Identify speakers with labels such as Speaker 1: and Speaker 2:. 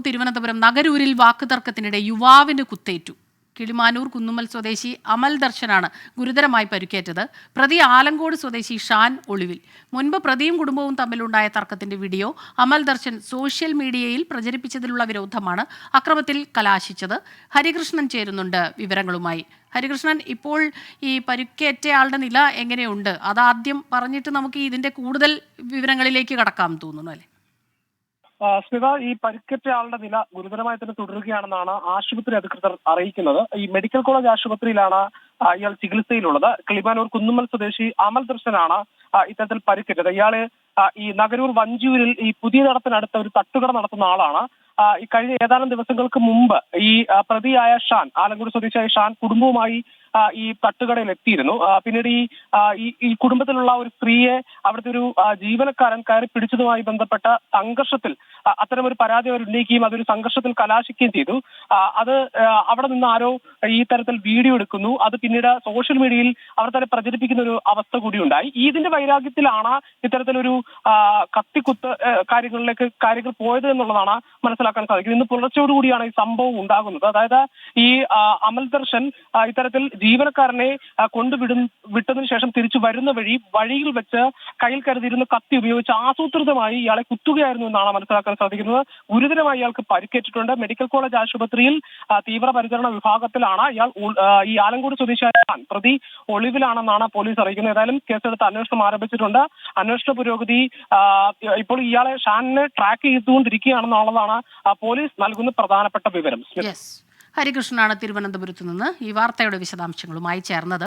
Speaker 1: തിരുവനന്തപുരം നഗരൂരിൽ വാക്കുതർക്കത്തിനിടെ യുവാവിന് കുത്തേറ്റു. കിളിമാനൂർ കുന്നുമ്മൽ സ്വദേശി അമൽ ദർശനാണ് ഗുരുതരമായി പരിക്കേറ്റത്. പ്രതി ആലങ്കോട് സ്വദേശി ഷാൻ ഒളിവിൽ. മുൻപ് പ്രതിയും കുടുംബവും തമ്മിലുണ്ടായ തർക്കത്തിന്റെ വീഡിയോ അമൽ ദർശൻ സോഷ്യൽ മീഡിയയിൽ പ്രചരിപ്പിച്ചതിലുള്ള വിരോധമാണ് അക്രമത്തിൽ കലാശിച്ചത്. ഹരികൃഷ്ണൻ ചേരുന്നുണ്ട് വിവരങ്ങളുമായി. ഹരികൃഷ്ണൻ ഇപ്പോൾ ഈ പരിക്കേറ്റയാളുടെ നില എങ്ങനെയുണ്ട്? അതാദ്യം പറഞ്ഞിട്ട് നമുക്ക് ഇതിന്റെ കൂടുതൽ വിവരങ്ങളിലേക്ക് കടക്കാം തോന്നുന്നു അല്ലേ?
Speaker 2: സ്മിത ഈ പരിക്കേറ്റ ആളുടെ നില ഗുരുതരമായി തന്നെ തുടരുകയാണെന്നാണ് ആശുപത്രി അധികൃതർ അറിയിക്കുന്നത്. ഈ മെഡിക്കൽ കോളേജ് ആശുപത്രിയിലാണ് ഇയാൾ ചികിത്സയിലുള്ളത്. കിളിമാനൂർ കുന്നുമ്മൽ സ്വദേശി അമൽ ദർശനാണ് ഇത്തരത്തിൽ പരിക്കേറ്റത്. ഇയാൾ ഈ നഗരൂർ വഞ്ചൂരിൽ ഈ പുതിയ നടത്തിനടുത്ത ഒരു തട്ടുകട നടത്തുന്ന ആളാണ്. ഈ കഴിഞ്ഞ ഏതാനും ദിവസങ്ങൾക്ക് മുമ്പ് ഈ പ്രതിയായ ഷാൻ ആലങ്കോട് സ്വദേശിയായ ഷാൻ കുടുംബവുമായി ഈ തട്ടുകടയിൽ എത്തിയിരുന്നു. പിന്നീട് ഈ ഈ കുടുംബത്തിലുള്ള ഒരു സ്ത്രീയെ അവിടുത്തെ ഒരു ജീവനക്കാരൻ കയറി പിടിച്ചതുമായി ബന്ധപ്പെട്ട സംഘർഷത്തിൽ അത്തരം ഒരു പരാതി അവർ ഉന്നയിക്കുകയും അതൊരു സംഘർഷത്തിൽ കലാശിക്കുകയും ചെയ്തു. അത് അവിടെ നിന്ന് ആരോ ഈ തരത്തിൽ വീഡിയോ എടുക്കുന്നു. അത് പിന്നീട് സോഷ്യൽ മീഡിയയിൽ അവർ തന്നെ പ്രചരിപ്പിക്കുന്ന ഒരു അവസ്ഥ കൂടി ഉണ്ടായി. ഇതിന്റെ വൈരാഗ്യത്തിലാണ് ഇത്തരത്തിലൊരു കത്തിക്കുത്ത് കാര്യങ്ങളിലേക്ക് കാര്യങ്ങൾ പോയത് എന്നുള്ളതാണ് മനസ്സിലാക്കാൻ സാധിക്കുന്നത്. ഇന്ന് പുലർച്ചയോടുകൂടിയാണ് ഈ സംഭവം ഉണ്ടാകുന്നത്. അതായത് ഈ അമൽ ദർശൻ ഇത്തരത്തിൽ ജീവനക്കാരനെ കൊണ്ടുവിടും വിട്ടതിന് ശേഷം തിരിച്ചു വരുന്ന വഴി വഴിയിൽ വെച്ച് കയ്യിൽ കരുതിയിരുന്ന കത്തി ഉപയോഗിച്ച് ആസൂത്രിതമായി ഇയാളെ കുത്തുകയായിരുന്നു എന്നാണ് മനസ്സിലാക്കാൻ സാധിക്കുന്നത്. ഗുരുതരമായി ഇയാൾക്ക് പരിക്കേറ്റിട്ടുണ്ട്. മെഡിക്കൽ കോളേജ് ആശുപത്രിയിൽ തീവ്രപരിചരണ വിഭാഗത്തിലാണ് ഇയാൾ ഈ ആലങ്കോട് സ്വദേശിയായ ഷാൻ പ്രതി ഒളിവിലാണെന്നാണ് പോലീസ് അറിയിക്കുന്നത്. ഏതായാലും കേസെടുത്ത് അന്വേഷണം ആരംഭിച്ചിട്ടുണ്ട്. അന്വേഷണ പുരോഗതി ഇപ്പോൾ ഇയാളെ ഷാനിനെ ട്രാക്ക് ചെയ്തുകൊണ്ടിരിക്കുകയാണെന്നുള്ളതാണ് പോലീസ് നൽകുന്ന പ്രധാനപ്പെട്ട വിവരം.
Speaker 1: ഹരികൃഷ്ണനാണ് തിരുവനന്തപുരത്ത് നിന്ന് ഈ വാർത്തയുടെ വിശദാംശങ്ങളുമായി ചേർന്നത്.